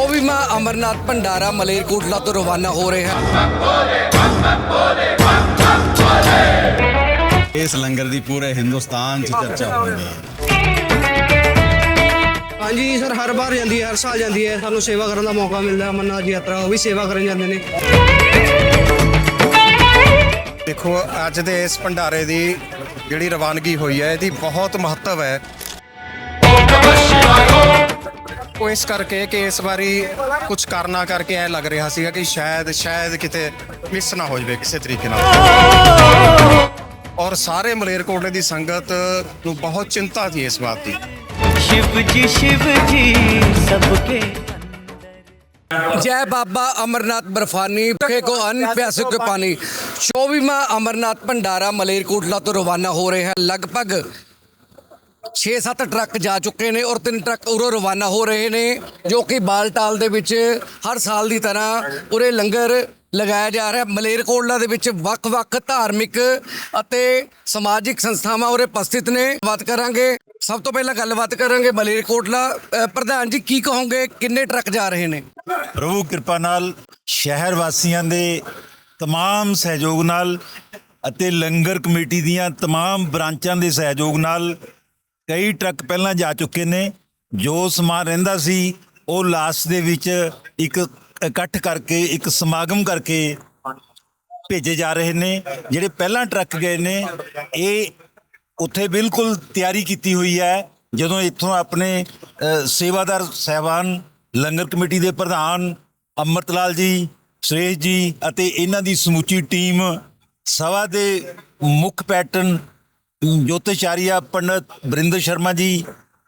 24ਵਾਂ ਅਮਰਨਾਥ ਭੰਡਾਰਾ ਮਲੇਰਕੋਟਲਾ ਤੋਂ ਰਵਾਨਾ ਹੋ ਰਿਹਾ। ਹੈ ਇਸ ਲੰਗਰ ਦੀ ਪੂਰੇ ਹਿੰਦੁਸਤਾਨ 'ਚ ਚਰਚਾ ਹੁੰਦੀ ਹੈ। ਹਾਂਜੀ ਸਰ ਹਰ ਵਾਰ ਜਾਂਦੀ ਹੈ ਹਰ ਸਾਲ ਜਾਂਦੀ ਹੈ। ਸਾਨੂੰ ਸੇਵਾ ਕਰਨ ਦਾ ਮੌਕਾ ਮਿਲਦਾ ਹੈ ਅਮਰਨਾਥ ਯਾਤਰਾ ਉਹ ਵੀ ਸੇਵਾ ਕਰਨ ਜਾਂਦੇ ਨੇ। ਦੇਖੋ ਅੱਜ ਦੇ ਇਸ ਭੰਡਾਰੇ ਦੀ ਜਿਹੜੀ ਰਵਾਨਗੀ ਹੋਈ ਹੈ ਇਹਦੀ ਬਹੁਤ ਮਹੱਤਵ ਹੈ। ਉਹ ਇਸ ਕਰਕੇ ਕਿ ਇਸ ਵਾਰੀ ਕੁਝ ਕਰਨਾ ਕਰਕੇ ਐ ਲੱਗ ਰਿਹਾ ਸੀਗਾ ਕਿ ਸ਼ਾਇਦ ਸ਼ਾਇਦ ਕਿਤੇ ਮਿਸ ਨਾ ਹੋ ਜਾਵੇ ਕਿਸੇ ਤਰੀਕੇ ਨਾਲ ਔਰ ਸਾਰੇ ਮਲੇਰਕੋਟਲੇ ਦੀ ਸੰਗਤ ਨੂੰ ਬਹੁਤ ਚਿੰਤਾ ਸੀ ਇਸ ਬਾਤ ਦੀ शिव जी शिव जी सबके ਜੈ ਬਾਬਾ ਅਮਰਨਾਥ ਬਰਫਾਨੀ ਭੁੱਖੇ ਕੋ ਅੰਨ ਪਿਆਸੇ ਕੋ ਪਾਣੀ 24ਵਾਂ ਅਮਰਨਾਥ ਭੰਡਾਰਾ ਮਲੇਰਕੋਟਲਾ ਤੋਂ ਰਵਾਨਾ ਹੋ ਰਿਹਾ ਹੈ ਲਗਭਗ 6-7 ਟਰੱਕ ਜਾ ਚੁੱਕੇ ਨੇ ਔਰ ਤਿੰਨ ਟਰੱਕ ਉਰੋਂ ਰਵਾਨਾ ਹੋ ਰਹੇ ਨੇ ਜੋ ਕਿ ਬਾਲਟਾਲ ਦੇ ਵਿੱਚ ਹਰ ਸਾਲ ਦੀ ਤਰ੍ਹਾਂ ਉਰੇ ਲੰਗਰ ਲਗਾਇਆ ਜਾ ਰਿਹਾ ਹੈ। ਮਲੇਰਕੋਟਲਾ ਦੇ ਵਿੱਚ ਵੱਖ-ਵੱਖ ਧਾਰਮਿਕ ਅਤੇ ਸਮਾਜਿਕ ਸੰਸਥਾਵਾਂ ਉਰੇ ਉਪਸਥਿਤ ਨੇ ਬਾਤ ਕਰਾਂਗੇ ਸਭ ਤੋਂ ਪਹਿਲਾਂ ਗੱਲਬਾਤ ਕਰਾਂਗੇ ਮਲੇਰਕੋਟਲਾ ਅ, ਪ੍ਰਧਾਨ ਜੀ ਕੀ ਕਹੋਗੇ ਕਿੰਨੇ ਟਰੱਕ ਜਾ ਰਹੇ ਨੇ ਪ੍ਰਭੂ ਕਿਰਪਾ ਨਾਲ ਸ਼ਹਿਰ ਵਾਸੀਆਂ ਦੇ तमाम ਸਹਿਯੋਗ ਨਾਲ ਅਤੇ ਲੰਗਰ ਕਮੇਟੀ ਦੀਆਂ तमाम ਬ੍ਰਾਂਚਾਂ ਦੇ ਸਹਿਯੋਗ ਨਾਲ ਕਈ ਟਰੱਕ ਪਹਿਲਾਂ ਜਾ ਚੁੱਕੇ ਨੇ, ਜੋ ਸਮਾਨ ਰਹਿੰਦਾ ਸੀ, ਉਹ ਲਾਸਟ ਦੇ ਵਿੱਚ ਇੱਕ ਇਕੱਠ ਕਰਕੇ, ਇੱਕ ਸਮਾਗਮ ਕਰਕੇ ਭੇਜੇ ਜਾ ਰਹੇ ਨੇ। ਜਿਹੜੇ ਪਹਿਲਾਂ ਟਰੱਕ ਗਏ ਨੇ, ਇਹ ਉੱਥੇ ਬਿਲਕੁਲ ਤਿਆਰੀ ਕੀਤੀ ਹੋਈ ਹੈ। ਜਦੋਂ ਇੱਥੋਂ ਆਪਣੇ ਸੇਵਾਦਾਰ ਸਹਿਬਾਨ ਲੰਗਰ ਕਮੇਟੀ ਦੇ ਪ੍ਰਧਾਨ ਅੰਮ੍ਰਿਤ ਲਾਲ ਜੀ, ਸੁਰੇਸ਼ ਜੀ ਅਤੇ ਇਹਨਾਂ ਦੀ ਸਮੁੱਚੀ ਟੀਮ ਸਭਾ ਦੇ ਮੁੱਖ ਪੈਟਰਨ ਜੋਤਿਸ਼ਾਰੀਆ ਪੰਡਤ ਬਰਿੰਦਰ ਸ਼ਰਮਾ ਜੀ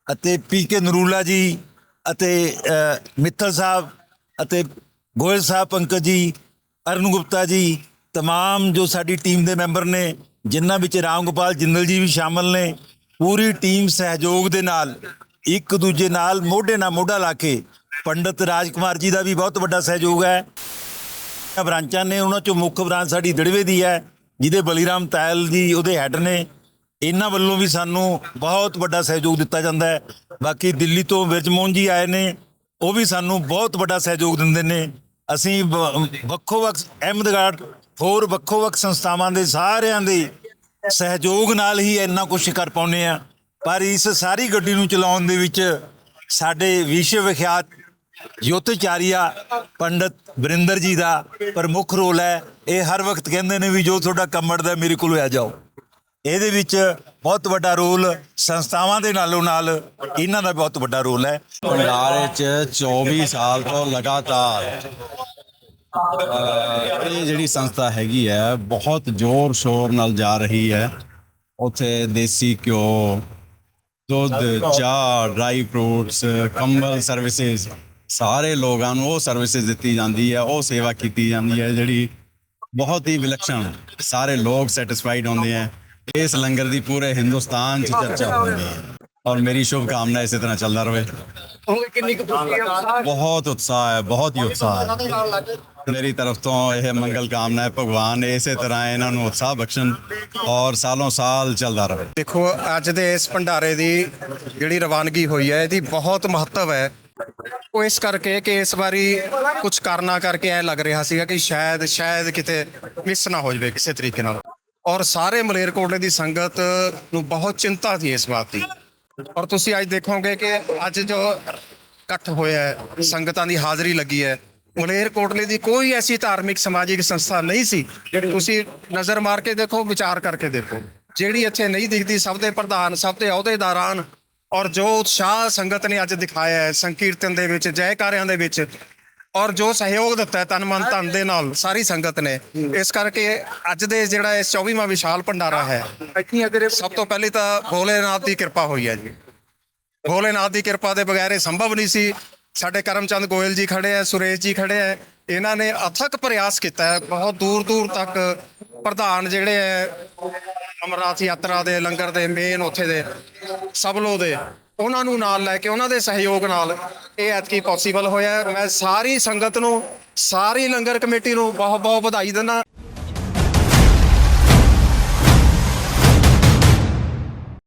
ਅਤੇ ਪੀ ਕੇ ਨਰੂਲਾ ਜੀ ਅਤੇ ਅ, ਮਿੱਤਲ ਸਾਹਿਬ ਅਤੇ ਗੋਇਲ ਸਾਹਿਬ ਪੰਕਜ ਜੀ ਅਰਨ ਗੁਪਤਾ ਜੀ तमाम ਜੋ ਸਾਡੀ ਟੀਮ ਦੇ ਮੈਂਬਰ ਨੇ ਜਿਨ੍ਹਾਂ ਵਿੱਚ ਰਾਮ ਗੋਪਾਲ ਜਿੰਦਲ ਜੀ ਵੀ ਸ਼ਾਮਲ ਨੇ ਪੂਰੀ ਟੀਮ ਸਹਿਯੋਗ ਦੇ ਨਾਲ ਇੱਕ ਦੂਜੇ ਨਾਲ ਮੋਢੇ ਨਾਲ ਮੋਢਾ ਲਾ ਕੇ ਪੰਡਤ ਰਾਜਕੁਮਾਰ ਜੀ ਦਾ ਵੀ ਬਹੁਤ ਵੱਡਾ ਸਹਿਯੋਗ ਹੈ ਬ੍ਰਾਂਚਾਂ ਨੇ ਉਹਨਾਂ ਚੋਂ ਮੁੱਖ ਬ੍ਰਾਂਚ ਸਾਡੀ ਦੜਵੇ ਦੀ ਹੈ ਜਿਹਦੇ ਬਲੀਰਾਮ ਤਾਇਲ ਜੀ ਉਹਦੇ ਹੈੱਡ ਨੇ ਇਹਨਾਂ ਵੱਲੋਂ ਵੀ ਸਾਨੂੰ ਬਹੁਤ ਵੱਡਾ ਸਹਿਯੋਗ ਦਿੱਤਾ ਜਾਂਦਾ ਹੈ। ਬਾਕੀ ਦਿੱਲੀ ਤੋਂ ਵਿਰਜਮੋਹਨ ਜੀ ਆਏ ਨੇ, ਉਹ ਵੀ ਸਾਨੂੰ ਬਹੁਤ ਵੱਡਾ ਸਹਿਯੋਗ ਦਿੰਦੇ ਨੇ। ਅਸੀਂ ਵ- ਵੱਖੋ ਵੱਖ ਅਹਿਮਦਗੜ੍ਹ, ਹੋਰ ਵੱਖੋ ਵੱਖ ਸੰਸਥਾਵਾਂ ਦੇ ਸਾਰਿਆਂ ਦੇ ਸਹਿਯੋਗ ਨਾਲ ਹੀ ਇੰਨਾ ਕੁਝ ਕਰ ਪਾਉਂਦੇ ਆ ਪਰ ਇਸ ਸਾਰੀ ਗੱਡੀ ਨੂੰ ਚਲਾਉਣ ਦੇ ਵਿੱਚ ਸਾਡੇ ਵਿਸ਼ਵ ਵਿਖਿਆਤ ਯੋਤਚਾਰੀਆ ਪੰਡਤ ਬਰਿੰਦਰ ਜੀ ਦਾ ਪ੍ਰਮੁੱਖ ਰੋਲ ਹੈ। ਇਹ ਹਰ ਵਕਤ ਕਹਿੰਦੇ ਨੇ ਵੀ ਜੋ ਤੁਹਾਡਾ ਕੰਮ ਅੜਦਾ ਮੇਰੇ ਕੋਲ ਆ ਜਾਓ। ਇਹਦੇ ਵਿੱਚ ਬਹੁਤ ਵੱਡਾ ਰੋਲ ਸੰਸਥਾਵਾਂ ਦੇ ਨਾਲੋਂ ਨਾਲ ਇਹਨਾਂ ਦਾ ਬਹੁਤ ਵੱਡਾ ਰੋਲ ਹੈ। ਭੰਡਾਰੇ ਚ 24 ਸਾਲ ਤੋਂ ਲਗਾਤਾਰ ਇਹ ਜਿਹੜੀ ਸੰਸਥਾ ਹੈਗੀ ਹੈ, ਬਹੁਤ ਜ਼ੋਰ ਸ਼ੋਰ ਨਾਲ ਜਾ ਰਹੀ ਹੈ। ਉੱਥੇ ਦੇਸੀ ਘਿਓ, ਦੁੱਧ, ਚਾਹ, ਡਰਾਈ ਫਰੂਟਸ, ਕੰਬਲ ਸਰਵਿਸਿਜ਼, ਸਾਰੇ ਲੋਕਾਂ ਨੂੰ ਉਹ ਸਰਵਿਸਿਜ਼ ਦਿੱਤੀ ਜਾਂਦੀ ਹੈ, ਉਹ ਸੇਵਾ ਕੀਤੀ ਜਾਂਦੀ ਹੈ, ਜਿਹੜੀ ਬਹੁਤ ਹੀ ਵਿਲੱਖਣ ਸਾਰੇ ਲੋਕ ਸੈਟੀਸਫਾਈਡ ਹੁੰਦੇ ਹੈ। ਇਸ ਲੰਗਰ ਦੀ ਪੂਰੇ ਹਿੰਦੁਸਤਾਨ 'ਚ ਚਰਚਾ ਹੁੰਦੀ ਹੈ ਔਰ ਮੇਰੀ ਸ਼ੁਭ ਕਾਮਨਾ ਇਸੇ ਤਰ੍ਹਾਂ ਚੱਲਦਾ ਰਹੇ। ਹੋਗੇ ਕਿੰਨੀ ਕੁ ਹੈ? ਬਹੁਤ ਉਤਸ਼ਾਹ ਹੈ ਬਹੁਤ ਹੀ ਉਤਸ਼ਾਹ ਹੈ। ਮੇਰੀ ਤਰਫ ਤੋਂ ਇਹ ਮੰਗਲ ਕਾਮਨਾ ਹੈ ਭਗਵਾਨ ਇਸੇ ਤਰ੍ਹਾਂ ਇਹਨਾਂ ਨੂੰ ਉਤਸ਼ਾਹ ਬਖਸ਼ਣ ਔਰ ਸਾਲੋਂ ਸਾਲ ਚੱਲਦਾ ਰਹੇ। ਦੇਖੋ ਅੱਜ ਦੇ ਇਸ ਭੰਡਾਰੇ ਦੀ ਜਿਹੜੀ ਰਵਾਨਗੀ ਹੋਈ ਹੈ ਇਹਦੀ ਬਹੁਤ ਮਹੱਤਵ ਹੈ। ਉਹ ਇਸ ਕਰਕੇ ਕਿ ਇਸ ਵਾਰੀ ਕੁਝ ਕਰਨਾ ਕਰਕੇ ਐ ਲੱਗ ਰਿਹਾ ਸੀਗਾ ਕਿ ਸ਼ਾਇਦ ਸ਼ਾਇਦ ਕਿਤੇ ਮਿਸ ਨਾ ਹੋ ਜਾਵੇ ਕਿਸੇ ਤਰੀਕੇ ਨਾਲ। ਔਰ ਸਾਰੇ ਮਲੇਰਕੋਟਲੇ ਦੀ ਸੰਗਤ ਨੂੰ ਬਹੁਤ ਚਿੰਤਾ ਸੀ ਇਸ ਬਾਤ ਦੀ। ਔਰ ਤੁਸੀਂ ਅੱਜ ਦੇਖੋਗੇ ਕਿ ਅੱਜ ਜੋ ਇਕੱਠ ਹੋਇਆ ਹੈ, ਸੰਗਤਾਂ ਦੀ ਹਾਜ਼ਰੀ ਲੱਗੀ ਹੈ ਮਲੇਰਕੋਟਲੇ ਦੀ ਕੋਈ ਐਸੀ ਧਾਰਮਿਕ ਸਮਾਜਿਕ ਸੰਸਥਾ ਨਹੀਂ ਸੀ ਜਿਹੜੀ ਤੁਸੀਂ ਨਜ਼ਰ ਮਾਰ ਕੇ ਦੇਖੋ, ਵਿਚਾਰ ਕਰਕੇ ਦੇਖੋ। ਜਿਹੜੀ ਇੱਥੇ ਨਹੀਂ ਦਿਖਦੀ, ਸਭ ਦੇ ਪ੍ਰਧਾਨ, ਸਭ ਦੇ ਅਹੁਦੇਦਾਰਾਂ ਔਰ ਜੋ ਉਤਸ਼ਾਹ ਸੰਗਤ ਨੇ ਅੱਜ ਦਿਖਾਇਆ ਹੈ, ਸੰਕੀਰਤਨ ਦੇ ਵਿੱਚ, ਜੈਕਾਰਿਆਂ ਦੇ ਵਿੱਚ ਔਰ ਜੋ ਸਹਿਯੋਗ ਦਿੱਤਾ ਹੈ ਤਨ ਮਨ ਧਨ ਦੇ ਨਾਲ ਸਾਰੀ ਸੰਗਤ ਨੇ। ਇਸ ਕਰਕੇ ਅੱਜ ਦੇ ਜਿਹੜਾ ਇਸ 24ਵਾਂ ਵਿਸ਼ਾਲ ਭੰਡਾਰਾ ਹੈ ਸਭ ਤੋਂ ਪਹਿਲੇ ਤਾਂ ਭੋਲੇਨਾਥ ਦੀ ਕਿਰਪਾ ਹੋਈ ਹੈ ਜੀ। ਭੋਲੇਨਾਥ ਦੀ ਕਿਰਪਾ ਦੇ ਬਗੈਰ ਇਹ ਸੰਭਵ ਨਹੀਂ ਸੀ। ਸਾਡੇ ਕਰਮਚੰਦ ਗੋਇਲ ਜੀ ਖੜੇ ਆ ਸੁਰੇਸ਼ ਜੀ ਖੜੇ ਆ ਇਹਨਾਂ ਨੇ ਅਥਕ ਪ੍ਰਯਾਸ ਕੀਤਾ ਹੈ। ਬਹੁਤ ਦੂਰ ਦੂਰ ਤੱਕ ਪ੍ਰਧਾਨ ਜਿਹੜੇ ਹੈ ਅਮਰਨਾਥ ਯਾਤਰਾ ਦੇ ਲੰਗਰ ਦੇ ਮੇਨ ਉੱਥੇ ਦੇ ਸਭਲੋ ਦੇ ਉਹਨਾਂ ਨੂੰ ਨਾਲ ਲੈ ਕੇ, ਉਹਨਾਂ ਦੇ ਸਹਿਯੋਗ ਨਾਲ ਇਹ ਐਤਕੀ ਪੋਸੀਬਲ ਹੋਇਆ ਮੈਂ ਸਾਰੀ ਸੰਗਤ ਨੂੰ, ਸਾਰੀ ਲੰਗਰ ਕਮੇਟੀ ਨੂੰ ਬਹੁਤ ਬਹੁਤ ਵਧਾਈ ਦਿੰਦਾ।